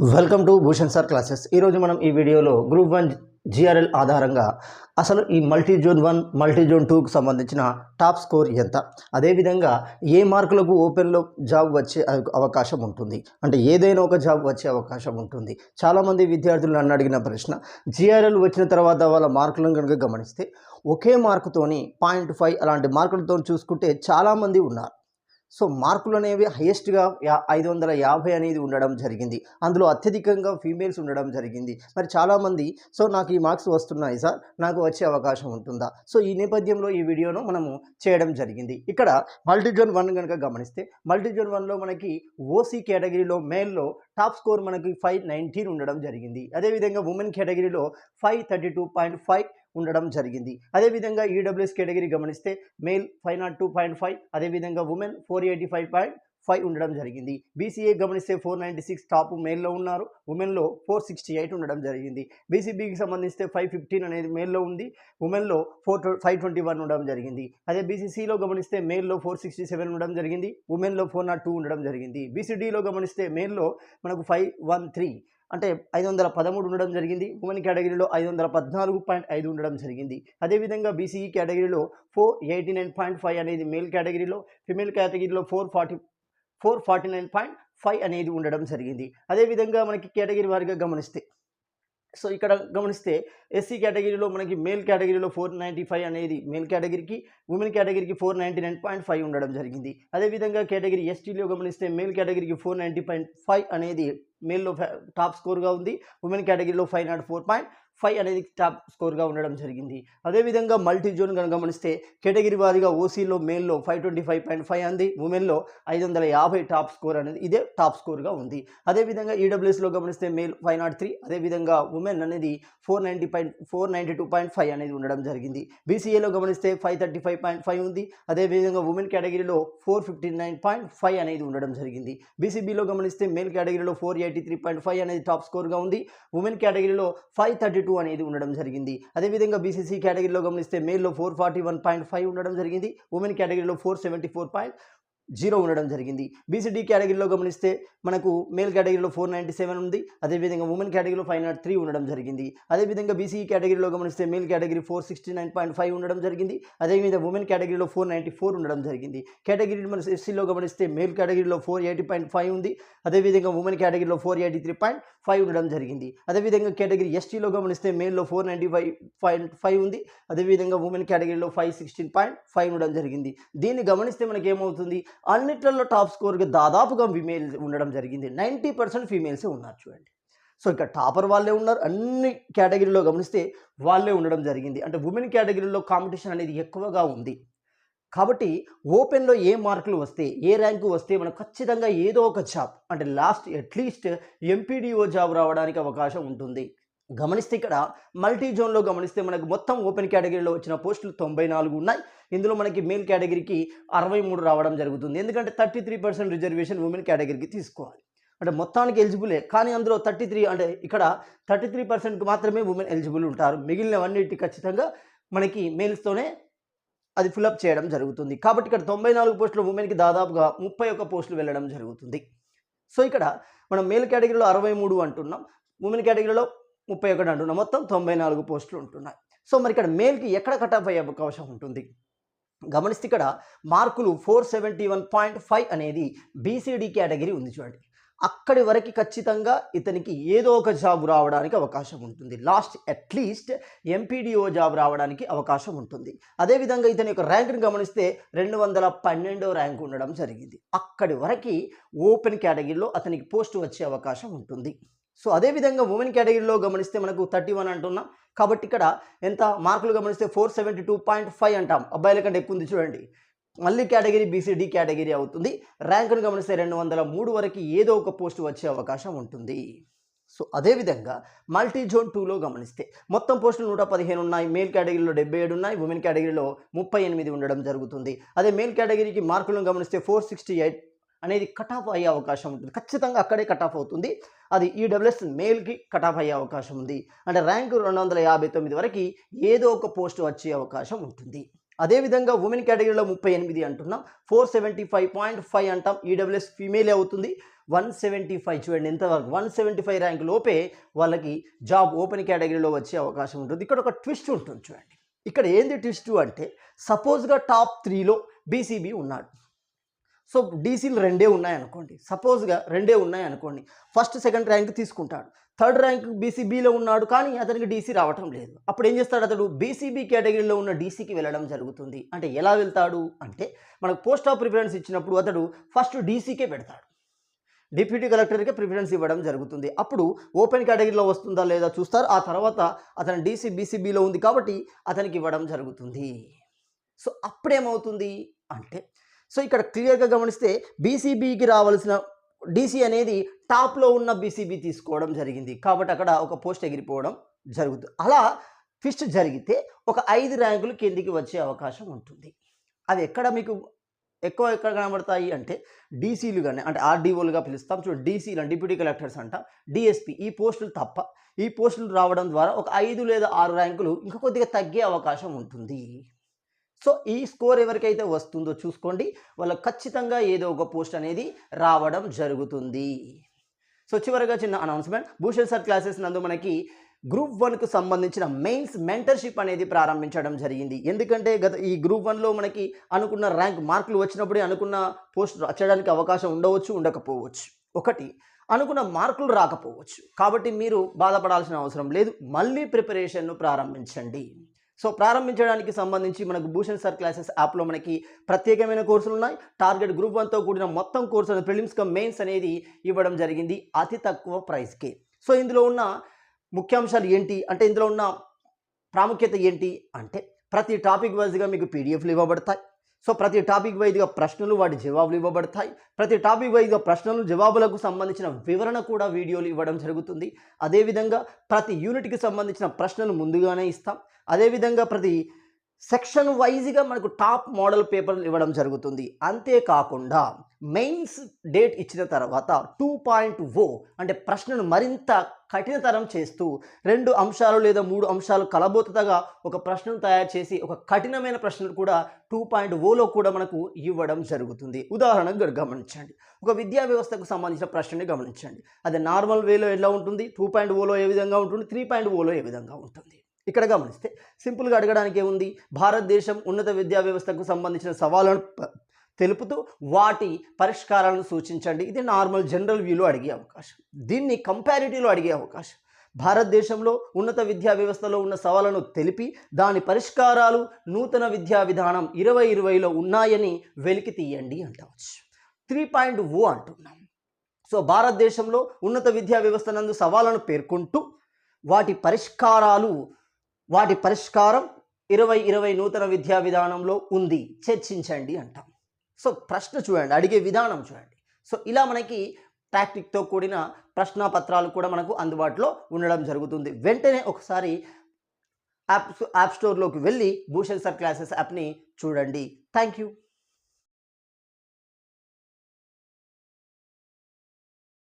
Welcome to Bhushan sir classes. ఈరోజు మనం ఈ వీడియోలో గ్రూప్ వన్ జిఆర్ఎల్ ఆధారంగా అసలు ఈ multi zone one multi zone టూకు సంబంధించిన టాప్ స్కోర్ ఎంత? అదేవిధంగా ఏ మార్కులకు ఓపెన్లో జాబ్ వచ్చే అవకాశం ఉంటుంది? అంటే ఏదైనా ఒక జాబ్ వచ్చే అవకాశం ఉంటుంది. చాలామంది విద్యార్థులు నన్ను అడిగిన ప్రశ్న జిఆర్ఎల్ వచ్చిన తర్వాత వాళ్ళ మార్కులను కనుక గమనిస్తే ఒకే మార్కుతోని పాయింట్ ఫైవ్ అలాంటి మార్కులతో చూసుకుంటే చాలామంది ఉన్నారు. సో మార్కులు అనేవి హైయెస్ట్గా యా ఐదు వందల యాభై అనేది ఉండడం జరిగింది. అందులో అత్యధికంగా ఫీమేల్స్ ఉండడం జరిగింది. మరి చాలామంది సో నాకు ఈ మార్క్స్ వస్తున్నాయి సార్ నాకు వచ్చే అవకాశం ఉంటుందా? సో ఈ నేపథ్యంలో ఈ వీడియోను మనము చేయడం జరిగింది. ఇక్కడ మల్టీజోన్ వన్ కనుక గమనిస్తే మల్టీజోన్ వన్లో మనకి ఓసీ కేటగిరీలో మేల్లో టాప్ స్కోర్ మనకి ఫైవ్ నైన్టీన్ ఉండడం జరిగింది. అదేవిధంగా ఉమెన్ కేటగిరీలో five thirty two point five ఉండడం జరిగింది. అదేవిధంగా ఈడబ్ల్యూఎస్ కేటగిరీ గమనిస్తే male five nought two point five అదేవిధంగా women four eighty five point five ఉండడం జరిగింది. బీసీఏ గమనిస్తే ఫోర్ నైంటీ సిక్స్ టాప్ మేల్లో ఉన్నారు. ఉమెన్లో ఫోర్ సిక్స్టీ ఎయిట్ ఉండడం జరిగింది. బీసీబీకి సంబంధిస్తే ఫైవ్ ఫిఫ్టీన్ అనేది మేల్లో ఉంది. ఉమెన్లో ఫోర్ ఫైవ్ ట్వంటీ వన్ ఉండడం జరిగింది. అదే బీసీసీలో గమనిస్తే మేల్లో ఫోర్ సిక్స్టీ సెవెన్ ఉండడం జరిగింది. ఉమెన్లో ఫోర్ నాట్ టూ ఉండడం జరిగింది. బీసీడీలో గమనిస్తే మేల్లో మనకు ఫైవ్ వన్ త్రీ అంటే ఐదు వందల పదమూడు ఉండడం జరిగింది. ఉమెన్ కేటగిరీలో ఐదు వందల పద్నాలుగు పాయింట్ ఐదు ఉండడం జరిగింది. అదేవిధంగా బీసీఈ కేటగిరీలో four eighty nine point five అనేది మేల్ కేటగిరీలో ఫిమేల్ కేటగిరీలో four forty four forty nine point five అనేది ఉండడం జరిగింది. అదేవిధంగా మనకి కేటగిరీ వారిగా గమనిస్తే సో ఇక్కడ గమనిస్తే ఎస్సీ కేటగిరీలో మనకి మేల్ కేటగిరీలో ఫోర్ నైంటీ ఫైవ్ అనేది మేల్ కేటగిరీకి ఉమెన్ కేటగిరీకి four ninety nine point five ఉండడం జరిగింది. అదేవిధంగా కేటగిరీ ఎస్టీలో గమనిస్తే మేల్ కేటగిరీకి ఫోర్ నైంటీ పాయింట్ ఫైవ్ అనేది మేల్లో టాప్ స్కోర్గా ఉంది. ఉమెన్ కేటగిరీలో five nought four point five అనేది టాప్ స్కోర్గా ఉండడం జరిగింది. అదేవిధంగా మల్టీ జోన్ కనుక గమనిస్తే కేటగిరీ వారీగా ఓసీలో మేల్లో five twenty five point five అంది. ఉమెన్లో ఐదు వందల యాభై టాప్ స్కోర్ అనేది ఇదే టాప్ స్కోర్గా ఉంది. అదేవిధంగా ఈడబ్ల్యూఎస్లో గమనిస్తే మేల్ ఫైవ్ నాట్ త్రీ. అదేవిధంగా ఉమెన్ అనేది four ninety point four ninety two point five అనేది ఉండడం జరిగింది. బీసీఏలో గమనిస్తే five thirty five point five ఉంది. అదేవిధంగా ఉమెన్ కేటగిరీలో four fifty nine point five అనేది ఉండడం జరిగింది. బీసీబీలో గమనిస్తే మేల్ కేటగిరీలో four eighty three point five అనేది టాప్ స్కోర్గా ఉంది. ఉమెన్ కేటగిరీలో ఫైవ్ థర్టీ టూ అనేది ఉండడం జరిగింది. అదేవిధంగా బీసీసీ కేటగిరీలో గమనిస్తే మేల్లో four forty one point five ఉండడం జరిగింది. ఉమెన్ కేటగిరీలో four seventy four point zero ఉండడం జరిగింది. బీసీడీ కేటగిరీలో గమనిస్తే మనకు మేల్ కేటగిరీలో ఫోర్ నైంటీ సెవెన్ ఉంది. అదేవిధంగా ఉమెన్ కేటగిరీలో ఫైవ్ నాట్ త్రీ ఉండడం జరిగింది. అదేవిధంగా బీసీ కేటగిరీలో గమనిస్తే male category four sixty nine point five ఉండడం జరిగింది. అదేవిధంగా ఉమెన్ కేటగిరీలో ఫోర్ నైంటీ ఫోర్ ఉండడం జరిగింది. కేటగిరీ మన ఎస్సీలో గమనిస్తే మేల్ కేటగిరీలో ఫోర్ ఎయిటీ పాయింట్ ఫైవ్ ఉంది. అదేవిధంగా ఉమెన్ కేటగిరీలో four eighty three point five ఉండడం జరిగింది. అదేవిధంగా కేటగిరీ ఎస్టీలో గమనిస్తే మేల్లో four ninety five point five ఉంది. అదేవిధంగా ఉమెన్ కేటగిరీలో ఫైవ్ సిక్స్టీన్ పాయింట్ ఫైవ్ ఉండడం జరిగింది. దీన్ని గమనిస్తే మనకి ఏమవుతుంది అన్నిట్లలో టాప్ స్కోర్గా దాదాపుగా ఫీమేల్ ఉండడం జరిగింది. నైంటీ పర్సెంట్ ఫీమేల్సే ఉన్నారు చూడండి. సో ఇక్కడ టాపర్ వాళ్ళే ఉన్నారు. అన్ని కేటగిరీలో గమనిస్తే వాళ్ళే ఉండడం జరిగింది. అంటే ఉమెన్ కేటగిరీలో కాంపిటీషన్ అనేది ఎక్కువగా ఉంది. కాబట్టి ఓపెన్లో ఏ మార్కులు వస్తే ఏ ర్యాంకు వస్తే మనం ఖచ్చితంగా ఏదో ఒక జాబ్ అంటే లాస్ట్ అట్లీస్ట్ ఎంపీడీఓ జాబ్ రావడానికి అవకాశం ఉంటుంది. గమనిస్తే ఇక్కడ మల్టీ జోన్లో గమనిస్తే మనకు మొత్తం ఓపెన్ కేటగిరీలో వచ్చిన పోస్టులు తొంభై నాలుగు ఉన్నాయి. ఇందులో మనకి మేల్ కేటగిరీకి అరవై మూడు రావడం జరుగుతుంది. ఎందుకంటే thirty three percent reservation women కేటగిరీకి తీసుకోవాలి. అంటే మొత్తానికి ఎలిజిబులే. కానీ అందులో థర్టీ త్రీ అంటే ఇక్కడ థర్టీ త్రీ పర్సెంట్కి మాత్రమే ఉమెన్ ఎలిజిబుల్ ఉంటారు. మిగిలినవన్నిటి ఖచ్చితంగా మనకి మేల్స్తోనే అది ఫిలప్ చేయడం జరుగుతుంది. కాబట్టి ఇక్కడ తొంభై నాలుగు పోస్టులు ఉమెన్కి దాదాపుగా ముప్పై ఒక్క పోస్టులు వెళ్ళడం జరుగుతుంది. సో ఇక్కడ మనం మేల్ కేటగిరీలో అరవై మూడు అంటున్నాం. ఉమెన్ కేటగిరీలో ముప్పై ఒకటి అంటున్నాం. మొత్తం తొంభై నాలుగు పోస్టులు ఉంటున్నాయి. సో మరి ఇక్కడ మేల్కి ఎక్కడ కటాఫ్ అయ్యే అవకాశం ఉంటుంది? గమనిస్తే ఇక్కడ మార్కులు four seventy one point five అనేది బీసీడీ కేటగిరీ ఉంది చూడండి. అక్కడి వరకు ఖచ్చితంగా ఇతనికి ఏదో ఒక జాబ్ రావడానికి అవకాశం ఉంటుంది. లాస్ట్ అట్లీస్ట్ ఎంపీడీఓ జాబ్ రావడానికి అవకాశం ఉంటుంది. అదేవిధంగా ఇతని యొక్క ర్యాంక్ని గమనిస్తే రెండు వందల పన్నెండో ర్యాంక్ ఉండడం జరిగింది. అక్కడి వరకు ఓపెన్ కేటగిరీలో అతనికి పోస్ట్ వచ్చే అవకాశం ఉంటుంది. సో అదేవిధంగా ఉమెన్ కేటగిరీలో గమనిస్తే మనకు థర్టీ వన్ అంటున్నాం. కాబట్టి ఇక్కడ ఎంత? మార్కులు గమనిస్తే four seventy two point five అంటాం. అబ్బాయిల కంటే ఎక్కువ ఉంది చూడండి. మళ్ళీ కేటగిరీ బీసీడీ కేటగిరీ అవుతుంది. ర్యాంకును గమనిస్తే రెండు వందల మూడు వరకు ఏదో ఒక పోస్ట్ వచ్చే అవకాశం ఉంటుంది. సో అదేవిధంగా మల్టీ జోన్ టూలో గమనిస్తే మొత్తం పోస్టులు నూట పదిహేను ఉన్నాయి. మేల్ కేటగిరీలో డెబ్బై ఏడు ఉన్నాయి. ఉమెన్ కేటగిరీలో ముప్పై ఎనిమిది ఉండడం జరుగుతుంది. అదే మేల్ కేటగిరీకి మార్కులను గమనిస్తే ఫోర్ సిక్స్టీ ఎయిట్ అనేది కట్ ఆఫ్ అయ్యే అవకాశం ఉంటుంది. ఖచ్చితంగా అక్కడే కట్ ఆఫ్ అవుతుంది. అది ఈడబ్ల్యూఎస్ మేల్కి కట్ ఆఫ్ అయ్యే అవకాశం ఉంది. అంటే ర్యాంకు రెండు వందల యాభై తొమ్మిది వరకు ఏదో ఒక పోస్ట్ వచ్చే అవకాశం ఉంటుంది. అదేవిధంగా ఉమెన్ కేటగిరీలో ముప్పై ఎనిమిది అంటున్నాం. Four seventy five point five అంటాం. ఈడబ్ల్యూఎస్ ఫీమేలే అవుతుంది? వన్ సెవెంటీ ఫైవ్ చూడండి ఎంతవరకు. వన్ సెవెంటీ ఫైవ్ ర్యాంక్ లోపే వాళ్ళకి జాబ్ ఓపెన్ కేటగిరీలో వచ్చే అవకాశం ఉంటుంది. ఇక్కడ ఒక ట్విస్ట్ ఉంటుంది చూడండి. ఇక్కడ ఏంది ట్విస్ట్ అంటే సపోజ్గా టాప్ త్రీలో బీసీబీ ఉన్నాడు. సో డీసీలు రెండే ఉన్నాయనుకోండి. సపోజ్గా రెండే ఉన్నాయనుకోండి. ఫస్ట్ సెకండ్ ర్యాంక్ తీసుకుంటాడు. థర్డ్ ర్యాంక్ బీసీబీలో ఉన్నాడు కానీ అతనికి డీసీ రావటం లేదు. అప్పుడు ఏం చేస్తాడు అతడు? బీసీబీ కేటగిరీలో ఉన్న డీసీకి వెళ్ళడం జరుగుతుంది. అంటే ఎలా వెళ్తాడు? అంటే మనకు పోస్ట్ ఆఫ్ ప్రిఫరెన్స్ ఇచ్చినప్పుడు అతడు ఫస్ట్ డీసీకే పెడతాడు. డిప్యూటీ కలెక్టర్కే ప్రిఫరెన్స్ ఇవ్వడం జరుగుతుంది. అప్పుడు ఓపెన్ కేటగిరీలో వస్తుందా లేదా చూస్తారు. ఆ తర్వాత అతను డీసీ బీసీబీలో ఉంది కాబట్టి అతనికి ఇవ్వడం జరుగుతుంది. సో అప్పుడేమవుతుంది? అంటే సో ఇక్కడ క్లియర్గా గమనిస్తే బీసీబీకి రావాల్సిన డీసీ అనేది టాప్లో ఉన్న బీసీబీ తీసుకోవడం జరిగింది. కాబట్టి అక్కడ ఒక పోస్ట్ ఎగిరిపోవడం జరుగుతుంది అలా ఫిస్ట్ జరిగితే ఒక ఐదు ర్యాంకులు కిందికి వచ్చే అవకాశం ఉంటుంది. అది ఎక్కడ మీకు ఎక్కువ ఎక్కడ కనబడతాయి అంటే డీసీలు కానీ అంటే ఆర్డీఓలుగా పిలుస్తాం. చూడండి డీసీలు డిప్యూటీ కలెక్టర్స్ అంట డిఎస్పీ ఈ పోస్టులు తప్ప ఈ పోస్టులు రావడం ద్వారా ఒక ఐదు లేదా ఆరు ర్యాంకులు ఇంకా కొద్దిగా తగ్గే అవకాశం ఉంటుంది. సో ఈ స్కోర్ ఎవరికైతే వస్తుందో చూసుకోండి. వాళ్ళకి ఖచ్చితంగా ఏదో ఒక పోస్ట్ అనేది రావడం జరుగుతుంది. సో చివరిగా చిన్న అనౌన్స్మెంట్. భూషణ్ సార్ క్లాసెస్ నందు మనకి గ్రూప్ వన్కు సంబంధించిన మెయిన్స్ మెంటర్షిప్ అనేది ప్రారంభించడం జరిగింది. ఎందుకంటే గత ఈ గ్రూప్ వన్లో మనకి అనుకున్న ర్యాంక్ మార్కులు వచ్చినప్పుడే అనుకున్న పోస్ట్ వచ్చడానికి అవకాశం ఉండవచ్చు ఉండకపోవచ్చు. ఒకటి అనుకున్న మార్కులు రాకపోవచ్చు. కాబట్టి మీరు బాధపడాల్సిన అవసరం లేదు. మళ్ళీ ప్రిపరేషన్ను ప్రారంభించండి. సో ప్రారంభించడానికి సంబంధించి మనకు భూషణ్ సార్ క్లాసెస్ యాప్లో మనకి ప్రత్యేకమైన కోర్సులు ఉన్నాయి. టార్గెట్ గ్రూప్ వన్తో కూడిన మొత్తం కోర్సు అనేది ప్రిలిమ్స్ కమ్ మెయిన్స్ అనేది ఇవ్వడం జరిగింది అతి తక్కువ ప్రైస్కి. సో ఇందులో ఉన్న ముఖ్యాంశాలు ఏంటి? అంటే ఇందులో ఉన్న ప్రాముఖ్యత ఏంటి? అంటే ప్రతి టాపిక్ వైజ్గా మీకు పీడిఎఫ్లు ఇవ్వబడతాయి. సో ప్రతి టాపిక్ వైజ్గా ప్రశ్నలు వాటి జవాబులు ఇవ్వబడతాయి. ప్రతి టాపిక్ వైజ్గా ప్రశ్నలు జవాబులకు సంబంధించిన వివరణ కూడా వీడియోలు ఇవ్వడం జరుగుతుంది. అదేవిధంగా ప్రతి యూనిట్కి సంబంధించిన ప్రశ్నలు ముందుగానే ఇస్తాం. అదేవిధంగా ప్రతి సెక్షన్ వైజ్గా మనకు టాప్ మోడల్ పేపర్లు ఇవ్వడం జరుగుతుంది. అంతేకాకుండా మెయిన్స్ డేట్ ఇచ్చిన తర్వాత టూ పాయింట్ ఓ అంటే ప్రశ్నను మరింత కఠినతరం చేస్తూ రెండు అంశాలు లేదా మూడు అంశాలు కలబోతగా ఒక ప్రశ్నను తయారు చేసి ఒక కఠినమైన ప్రశ్నలు కూడా టూ పాయింట్ ఓలో కూడా మనకు ఇవ్వడం జరుగుతుంది. ఉదాహరణకు గమనించండి. ఒక విద్యా వ్యవస్థకు సంబంధించిన ప్రశ్నని గమనించండి. అది నార్మల్ వేలో ఎలా ఉంటుంది? టూ పాయింట్ ఓలో ఏ విధంగా ఉంటుంది? త్రీ పాయింట్ ఓలో ఏ విధంగా ఉంటుంది? ఇక్కడ గమనిస్తే సింపుల్గా అడగడానికి ఏముంది? భారతదేశం ఉన్నత విద్యా వ్యవస్థకు సంబంధించిన సవాళ్ళను తెలుపుతూ వాటి పరిష్కారాలను సూచించండి. ఇది నార్మల్ జనరల్ వ్యూలో అడిగే అవకాశం. దీన్ని కంపారిటివ్లో అడిగే అవకాశం. భారతదేశంలో ఉన్నత విద్యా వ్యవస్థలో ఉన్న సవాళ్ళను తెలిపి దాని పరిష్కారాలు నూతన విద్యా విధానం ఇరవై ఇరవైలో ఉన్నాయని వెలికి తీయండి అంటవచ్చు. త్రీ పాయింట్ ఓ అంటున్నాం. సో భారతదేశంలో ఉన్నత విద్యా వ్యవస్థ నందు సవాలను పేర్కొంటూ వాటి పరిష్కారాలు వాటి పరిష్కారం ఇరవై ఇరవై నూతన విద్యా విధానంలో ఉంది. చర్చించండి అంటాం. సో ప్రశ్న చూడండి అడిగే విధానం చూడండి. సో ఇలా మనకి టాక్టిక్తో కూడిన ప్రశ్నాపత్రాలు కూడా మనకు అందుబాటులో ఉండడం జరుగుతుంది. వెంటనే ఒకసారి యాప్ యాప్ స్టోర్లోకి వెళ్ళి భూషణ్ సర్ క్లాసెస్ యాప్ని చూడండి. Thank you